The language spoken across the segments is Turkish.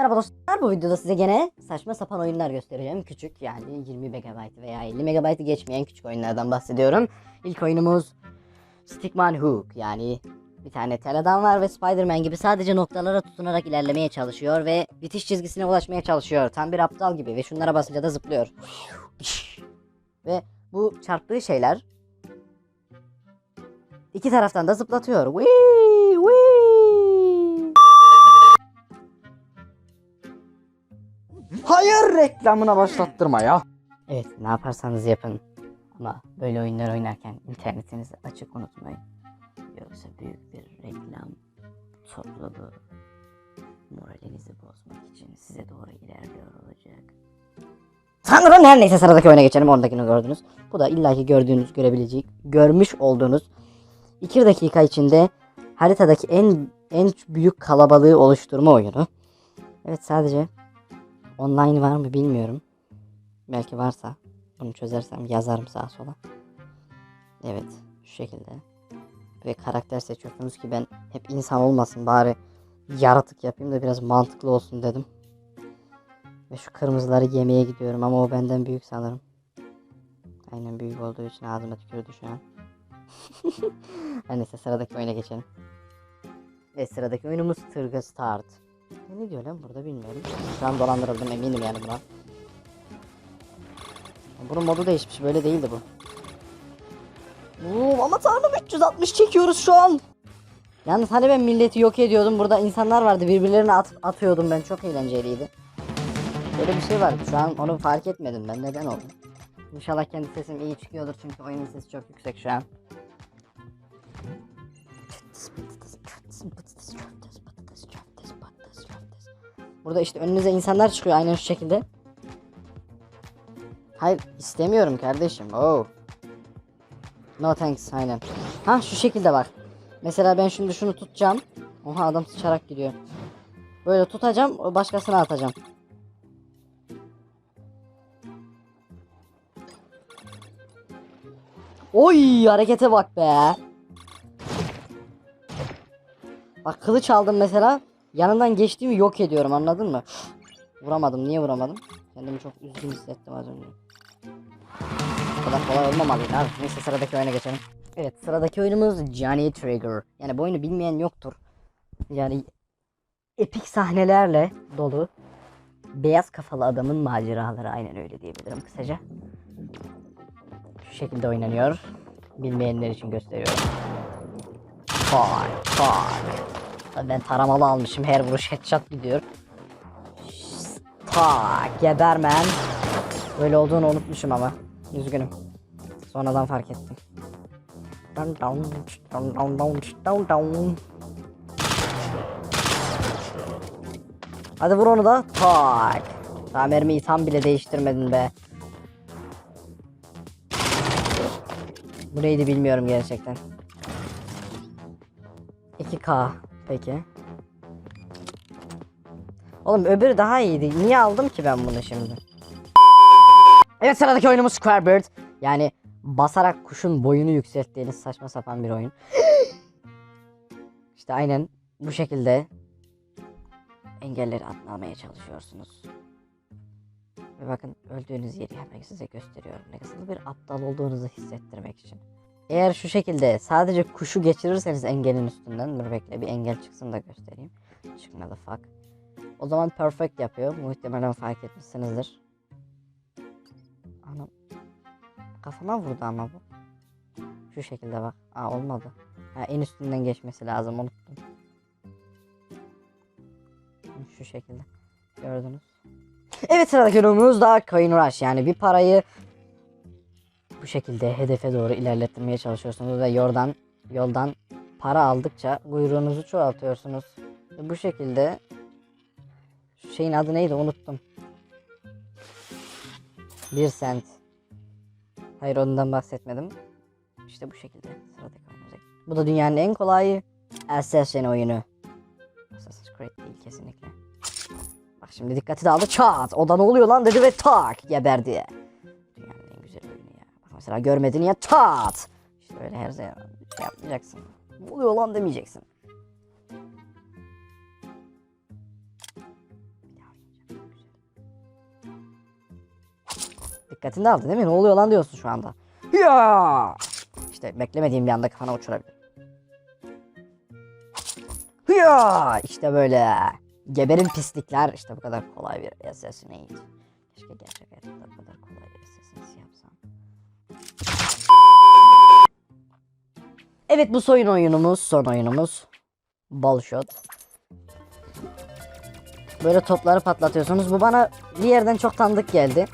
Merhaba dostlar bu videoda size gene saçma sapan oyunlar göstereceğim. Küçük yani 20 MB veya 50 MB geçmeyen küçük oyunlardan bahsediyorum. İlk oyunumuz Stickman Hook yani bir tane tel adam var ve Spider-Man gibi sadece noktalara tutunarak ilerlemeye çalışıyor ve bitiş çizgisine ulaşmaya çalışıyor. Tam bir aptal gibi ve şunlara basınca da zıplıyor. ve bu çarptığı şeyler iki taraftan da zıplatıyor. Whee! Reklamına başlattırma ya. Evet ne yaparsanız yapın. Ama böyle oyunlar oynarken internetinizi açık unutmayın. Yoksa büyük bir reklam topluluğu moralinizi bozmak için size doğru ilerliyor olacak. Sanırım her neyse sıradaki oyuna geçelim. Oradakini gördünüz. Bu da illaki gördüğünüz, görebilecek, görmüş olduğunuz 2 dakika içinde haritadaki en en büyük kalabalığı oluşturma oyunu. Evet sadece online var mı bilmiyorum. Belki varsa bunu çözersem yazarım sağa sola. Evet şu şekilde. Ve karakter seçiyorsunuz ki ben hep insan olmasın bari yaratık yapayım da biraz mantıklı olsun dedim. Ve şu kırmızıları yemeye gidiyorum ama o benden büyük sanırım. Aynen büyük olduğu için ağzıma tükürdü şu an. Her neyse sıradaki oyuna geçelim. Ve sıradaki oyunumuz Tırga Start. Ne diyor lan burada bilmiyorum. Şu an dolandırıldım eminim yani buna. Bunun modu değişmiş böyle değildi bu. Oo, ama tanrım 360 çekiyoruz şu an. Yalnız hani ben milleti yok ediyordum. Burada insanlar vardı birbirlerine at atıyordum ben çok eğlenceliydi. Böyle bir şey vardı şu an onu fark etmedim ben neden oldu. İnşallah kendi sesim iyi çıkıyordur çünkü oyunun sesi çok yüksek şu an. Burada işte önünüze insanlar çıkıyor aynen şu şekilde. Hayır istemiyorum kardeşim. Oh. No thanks aynen. Ha şu şekilde bak. Mesela ben şimdi şunu tutacağım. Oha adam sıçarak gidiyor. Böyle tutacağım başkasına atacağım. Oy harekete bak be. Bak kılıç aldım mesela. Yanından geçtiğimi yok ediyorum anladın mı? Vuramadım. Niye vuramadım? Kendimi çok üzgün hissettim az önce. Bu kadar kolay olmamalıydı abi. Neyse sıradaki oyuna geçelim. Evet sıradaki oyunumuz Johnny Trigger. Yani bu oyunu bilmeyen yoktur. Yani epik sahnelerle dolu. Beyaz kafalı adamın maceraları aynen öyle diyebilirim kısaca. Şu şekilde oynanıyor. Bilmeyenler için gösteriyorum. Tak tak. Ben taramalı almışım. Her vuruş headshot gidiyor. Tak gebermen. Böyle olduğunu unutmuşum ama. Üzgünüm. Sonradan fark ettim. Dun dun, dun dun dun, dun dun. Hadi vur onu da. Tak. Daha mermiyi tam bile değiştirmedin be. Bu neydi bilmiyorum gerçekten. 2K peki. Oğlum öbürü daha iyiydi. Niye aldım ki ben bunu şimdi? Evet sıradaki oyunumuz Squarebird. Yani basarak kuşun boyunu yükselttiğiniz saçma sapan bir oyun. işte aynen bu şekilde engelleri atlamaya çalışıyorsunuz. Ve bakın öldüğünüz yeri hemen size gösteriyorum. Ne kadar bir aptal olduğunuzu hissettirmek için. Eğer şu şekilde sadece kuşu geçirirseniz engelin üstünden. Dur bekle bir engel çıksın da göstereyim. Çıkmadı fuck. O zaman perfect yapıyor. Muhtemelen fark etmişsinizdir. Anam. Kafama vurdu ama bu. Şu şekilde bak. Aa olmadı. Ha, en üstünden geçmesi lazım unuttum. Şu şekilde. Gördünüz. Evet sıradaki ürünümüz da Coin Rush. Yani bir parayı şekilde hedefe doğru ilerletmeye çalışıyorsunuz ve yoldan yoldan para aldıkça kuyruğunuzu çoğaltıyorsunuz. Ve bu şekilde şeyin adı neydi unuttum. Bir sent. Hayır ondan bahsetmedim. İşte bu şekilde sıradaki. Bu da dünyanın en kolayı Assassin oyunu. Assassin's Creed değil kesinlikle. Bak şimdi dikkati dağıldı çat. O da ne oluyor lan dedi ve tak geberdi. Mesela görmedin ya çat. İşte öyle her şey, şey yapmayacaksın. Ne oluyor lan demeyeceksin. Dikkatini de aldı değil mi? Ne oluyor lan diyorsun şu anda. Ya! İşte beklemediğim bir anda kafana uçurabilir. Ya! İşte böyle. Geberin pislikler. İşte bu kadar kolay bir assassinate. Keşke gerçek hayatta bu kadar kolay bir Evet bu soyun oyunumuz, son oyunumuz. Ball shot. Böyle topları patlatıyorsunuz. Bu bana bir yerden çok tanıdık geldi.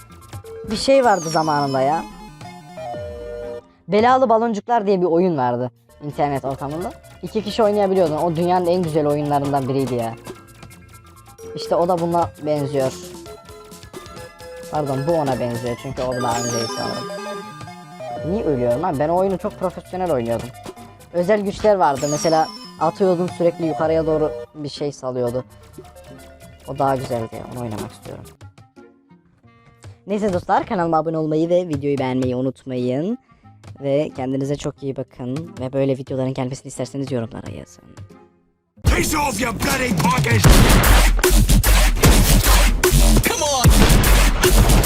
Bir şey vardı zamanında ya. Belalı Baloncuklar diye bir oyun vardı internet ortamında. İki kişi oynayabiliyordun. O dünyanın en güzel oyunlarından biriydi ya. İşte o da buna benziyor. Pardon bu ona benziyor çünkü o daha önceydi sanırım. Niye ölüyorum lan? Ben o oyunu çok profesyonel oynuyordum. Özel güçler vardı. Mesela atıyordum sürekli yukarıya doğru bir şey salıyordu. O daha güzeldi. Onu oynamak istiyorum. Neyse dostlar kanalıma abone olmayı ve videoyu beğenmeyi unutmayın. Ve kendinize çok iyi bakın. Ve böyle videoların gelmesini isterseniz yorumlara yazın. Piss off, you bloody pocket! Come on!